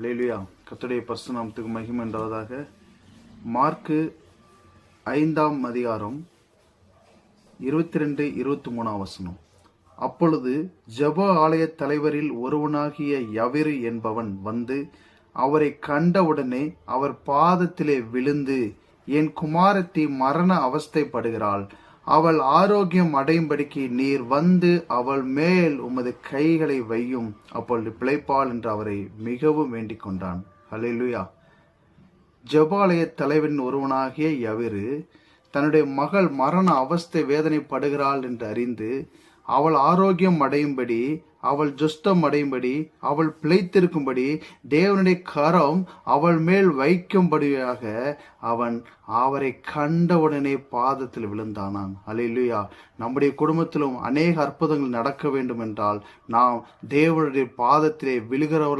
அல்லேலுயா. கத்துடைய பரிசுநாமத்துக்கு மகிமை உண்டாவதாக. மார்க்கு ஐந்தாம் அதிகாரம் இருபத்தி ரெண்டு இருபத்தி மூணாம் வசனம். அப்பொழுது ஜப ஆலய தலைவரில் ஒருவனாகிய யவிரு என்பவன் வந்து அவரை கண்டவுடனே அவர் பாதத்திலே விழுந்து என் குமாரத்தி மரண அவஸ்தைப்படுகிறாள். அவள் ஆரோக்கியம் அடையும்படிக்கு நீர் வந்து அவள் மேல் உமது கைகளை வையும். அப்பொழுது பிழைப்பாள் என்று அவரை மிகவும் வேண்டிக் கொண்டான். ஹalleluya. ஜபாலய தலைவன் ஒருவனாகிய யவிரு தன்னுடைய மகள் மரண அவஸ்தை வேதனைப்படுகிறாள் என்று அறிந்து அவள் ஆரோக்கியம் அடையும்படி அவள் ஜுஸ்தம் அடையும்படி அவள் பிழைத்திருக்கும்படி தேவனுடைய கரம் அவள் மேல் வைக்கும்படியாக அவன் அவரை கண்டவுடனே பாதத்தில் விழுந்தானான். அல்லேலூயா நம்முடைய குடும்பத்திலும் அநேக அற்புதங்கள் நடக்க வேண்டும் என்றால் நாம் தேவனுடைய பாதத்திலே விழுகிறவர்கள்